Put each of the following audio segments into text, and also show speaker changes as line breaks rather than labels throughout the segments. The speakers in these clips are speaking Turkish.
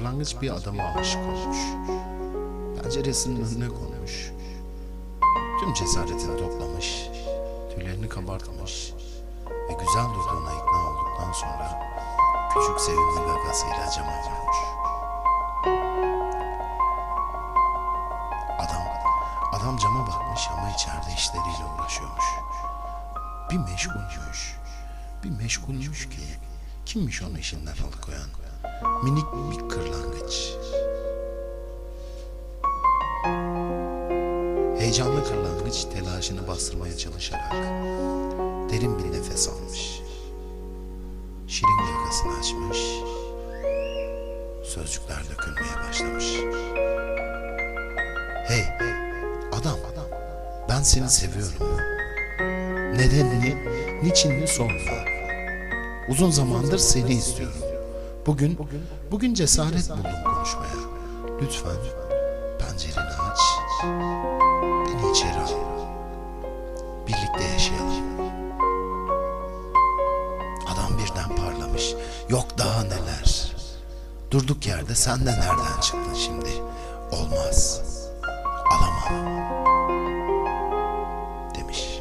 kırlangıç bir adama aşık olmuş. Penceresinin önüne konmuş. Tüm cesaretini toplamış. Tüylerini kabartmış. Ve güzel durduğuna ikna olduktan sonra küçük sevimli gagasıyla cama vurmuş. Adam, adam cama bakmış ama içeride işleriyle uğraşıyormuş. Bir meşgulmüş. Bir meşgulmüş ki kimmiş onu işinden alıkoyan? Minik bir kırlangıç. Heyecanlı kırlangıç telaşını bastırmaya çalışarak derin bir nefes almış. Şirin yakasını açmış. Sözcükler dökülmeye başlamış. Hey, adam, ben seni seviyorum. Nedenini, niçinini sorma. Uzun zamandır seni istiyorum. Bugün, bugün cesaret buldum konuşmaya. Lütfen pencereni aç, beni içeri al. Birlikte yaşayalım. Adam birden parlamış. Yok daha neler. Durduk yerde sen de nereden çıktın şimdi? Olmaz. Alamam. Demiş.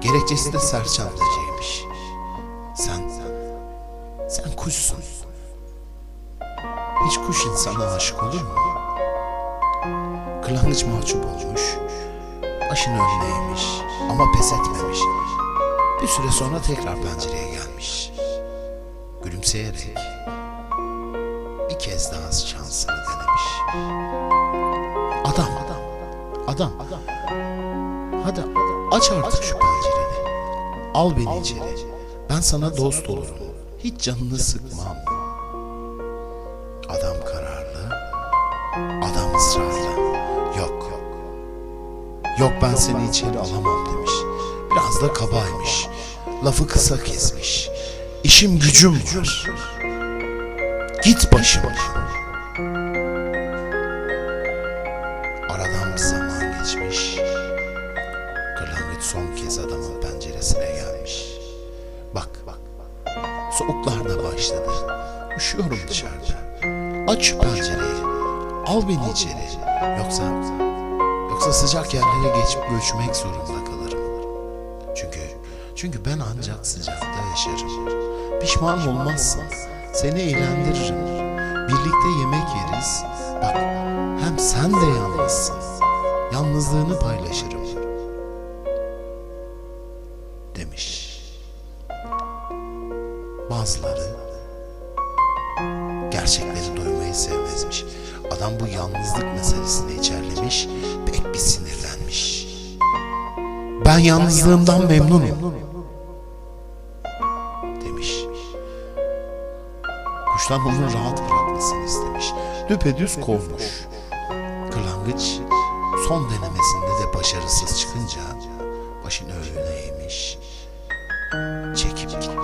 Gerekçesi de serçanlıcıymış. Sen, kuşsun. Hiç kuş insana aşık olur mu? Kırlangıç mahcup olmuş. Başını önüne ama pes etmemiş. Bir süre sonra tekrar pencereye gelmiş. Gülümseyerek bir kez daha şansını denemiş. Adam, adam, adam. Hadi aç artık şu pencereni. Al beni içeri. Ben sana dost olurum. Hiç canını sıkmam. Adam kararlı. Adam ısrarlı. Yok. Yok ben seni içeri alamam demiş. Biraz da kabaymış. Lafı kısa kesmiş. İşim gücüm var. Git başımdan. Soğuklar da başladı. Üşüyorum dışarıda. Aç şu pencereyi. Al beni içeri. Yoksa yoksa sıcak yerlere geçip göçmek zorunda kalırım. Çünkü çünkü ben ancak sıcakta yaşarım. Pişman olmazsın. Seni eğlendiririm. Birlikte yemek yeriz. Bak hem sen de yalnızsın. Yalnızlığını paylaşırım. Bazıları gerçekleri duymayı sevmezmiş. Adam bu yalnızlık meselesini içerlemiş, pek bir sinirlenmiş. Ben yalnızlığımdan memnunum. Demiş. Kuşlar onu rahat bırakmasını istemiş. Düpedüz kovmuş. Kırlangıç son denemesinde de başarısız çıkınca başını önüne eğmiş. Çekip gitmiş.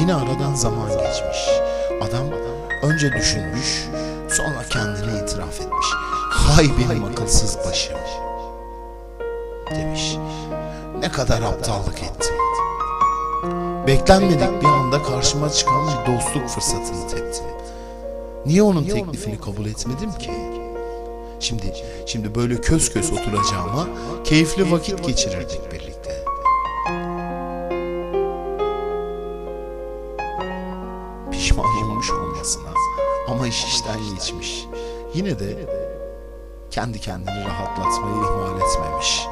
Yine aradan zaman geçmiş. Adam önce düşünmüş, sonra kendine itiraf etmiş. Hay benim akılsız başım. Demiş. Ne kadar aptallık ettim. Beklenmedik bir anda karşıma çıkan bir dostluk fırsatını teptim. Niye onun teklifini kabul etmedim ki? Şimdi şimdi böyle köz köz oturacağıma keyifli vakit geçirirdik birlikte. İş işten geçmiş. Yine de kendi kendini rahatlatmayı ihmal etmemiş.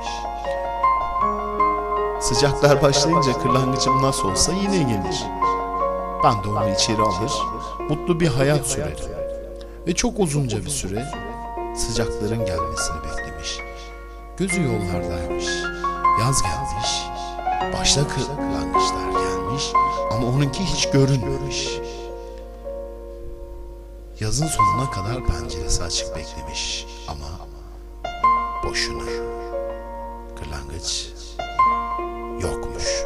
Sıcaklar başlayınca kırlangıcım nasıl olsa yine gelir. Ben de onu içeri alır, mutlu bir hayat sürerim. Ve çok uzunca bir süre sıcakların gelmesini beklemiş. Gözü yollardaymış. Yaz gelmiş. Başta kırlangıçlar gelmiş ama onunki hiç görünmemiş. Yazın sonuna kadar penceresi açık beklemiş ama boşuna. Kırlangıç yokmuş.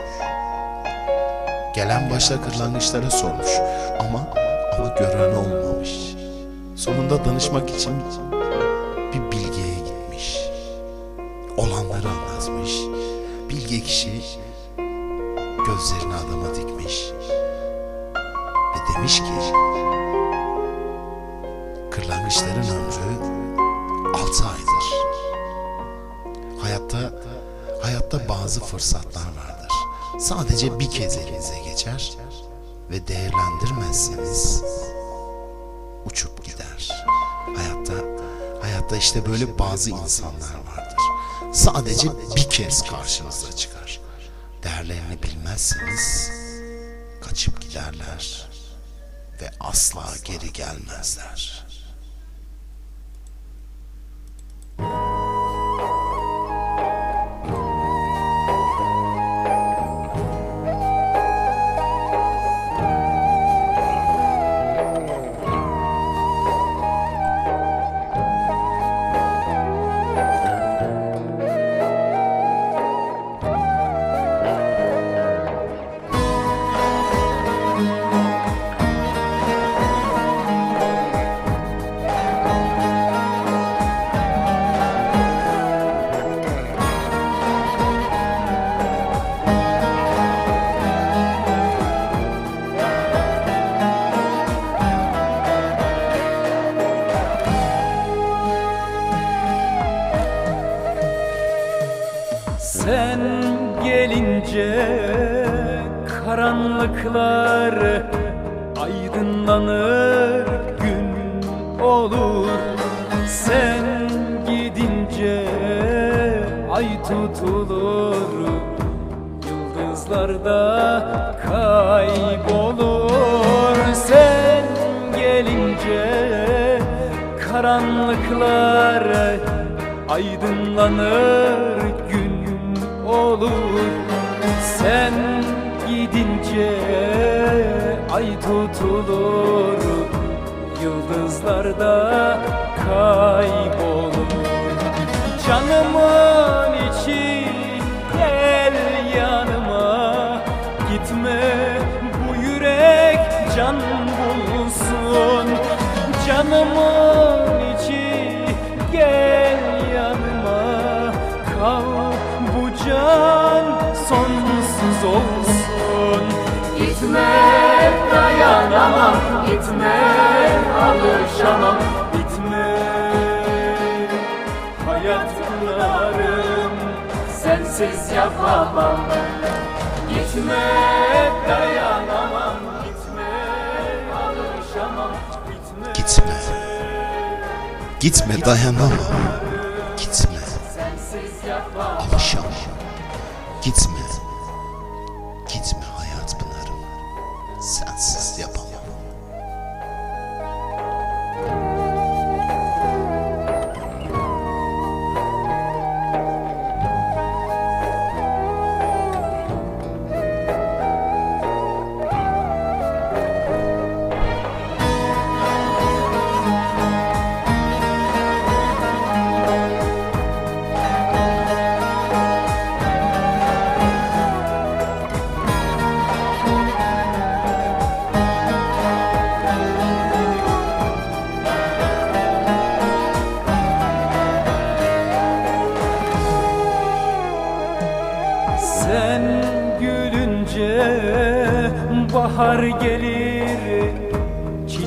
Gelen başta kırlangıçlara sormuş ama ama gören olmamış. Sonunda danışmak için bir bilgeye gitmiş. Olanları anlatmış. Bilge kişi gözlerini adama dikmiş ve demiş ki kırlangıçların ömrü altı aydır. Hayatta hayatta bazı fırsatlar vardır. Sadece bir kez elinize geçer ve değerlendirmezseniz uçup gider. Hayatta hayatta işte böyle bazı insanlar vardır. Sadece bir kez karşınıza çıkar. Değerlerini bilmezseniz kaçıp giderler ve asla geri gelmezler.
Sen gelince karanlıklar aydınlanır gün olur. Sen gidince ay tutulur Yıldızlarda kaybolur. Sen gelince karanlıklar aydınlanır olur. Sen gidince ay tutulur. Yıldızlarda kaybolur. Canımın olsun
Gitme dayanamam Gitme alışamam
Bitme hayat pınarım
Sensiz yapamam
Gitme dayanamam Gitme alışamam Gitme
Gitme. Gitme dayanamam. Gitme. Alışamam. Gitme. Gitme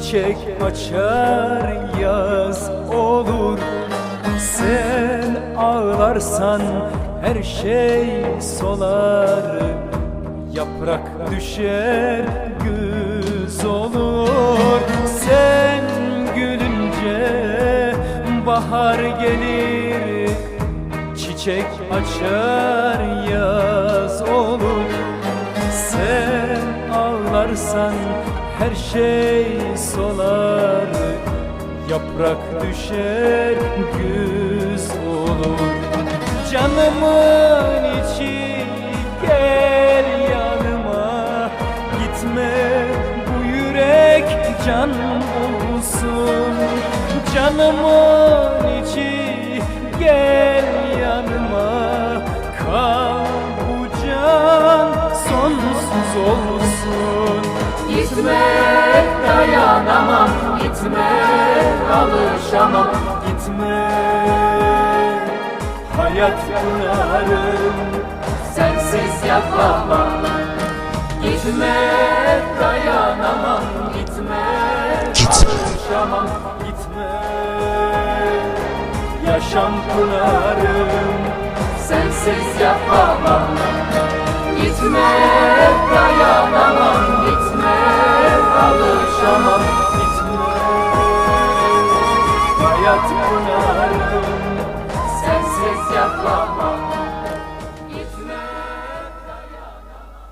Çiçek açar yaz olur. Sen ağlarsan her şey solar. Yaprak düşer güz olur. Sen gülünce bahar gelir. Çiçek açar yaz olur. Sen ağlarsan her şey solar Yaprak düşer güz olur. Canımın içi gel yanıma Gitme bu yürek can olsun. Canımın içi gel yanıma Kal bu can sonsuz olsun
Gitme dayanamam. Gitme alışamam.
Gitme. Hayat pınarım
Sensiz yapamam. Gitme
dayanamam. Gitme
Gitme.
Alışamam.
Gitme. Yaşam pınarım
sensiz yapamam. Gitme dayanamam zaman bitmiyor Hayat